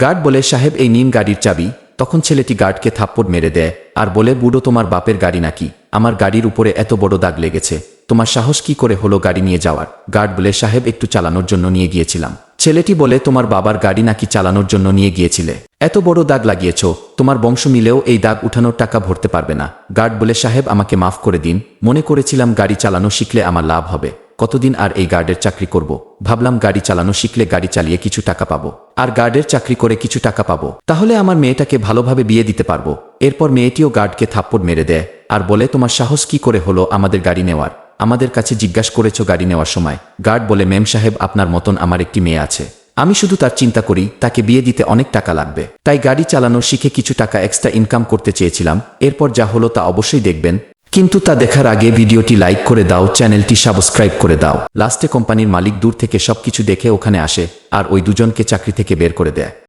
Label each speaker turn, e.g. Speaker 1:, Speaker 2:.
Speaker 1: Guard বলে, সাহেব, এই নিন গাড়ির চাবি। তখন ছেলেটি গার্ডকে থাপ্পড় মেরে দেয়, আর বলে, বুড়ো তোমার বাপের গাড়ি নাকি? আমার গাড়ির উপরে এত বড় দাগ লেগেছে। তোমার সাহস কি করে হলো গাড়ি নিয়ে যাওয়ার? গার্ড বলে, সাহেব, একটু চালানোর জন্য নিয়ে গিয়েছিলাম। ছেলেটি বলে, তোমার বাবার গাড়ি নাকি চালানোর জন্য নিয়ে গিয়েছিলে? এত বড় দাগ লাগিয়েছ। তোমার বংশ মিলেও এই দাগ উঠানোর টাকা ভরতে পারবে না। গার্ড বলে, সাহেব, আমাকে মাফ করে দিন। মনে করেছিলাম গাড়ি চালানো শিখলে আমার লাভ হবে। কতদিন আর এই গার্ডের চাকরি করব? ভাবলাম গাড়ি চালানো শিখলে গাড়ি চালিয়ে কিছু টাকা পাবো। আর গার্ডের চাকরি করে কিছু টাকা পাবো। তাহলে আমার মেয়েটাকে ভালোভাবে বিয়ে দিতে পারব। এরপর মেয়েটিও গার্ডকে থাপ্পড় মেরে দেয়। আর বলে, তোমার সাহস কি করে হলো আমাদের গাড়ি নেওয়ার? আমাদের কাছে জিজ্ঞাসা করেছ গাড়ি নেওয়ার সময়? গার্ড বলে মেম সাহেব, আপনার মতন আমার একটি মেয়ে আছে। আমি শুধু তার চিন্তা করি, তাকে বিয়ে দিতে অনেক টাকা লাগবে। তাই গাড়ি চালানো শিখে কিছু টাকা এক্সট্রা ইনকাম করতে চেয়েছিলাম। এরপর যা হলো তা অবশ্যই দেখবেন। কিন্তু তা দেখার আগে ভিডিওটি লাইক করে দাও, চ্যানেলটি সাবস্ক্রাইব করে দাও। লাস্টে কোম্পানির মালিক দূর থেকে সবকিছু দেখে ওখানে আসে, আর ওই দুজনকে চাকরি থেকে বের করে দেয়।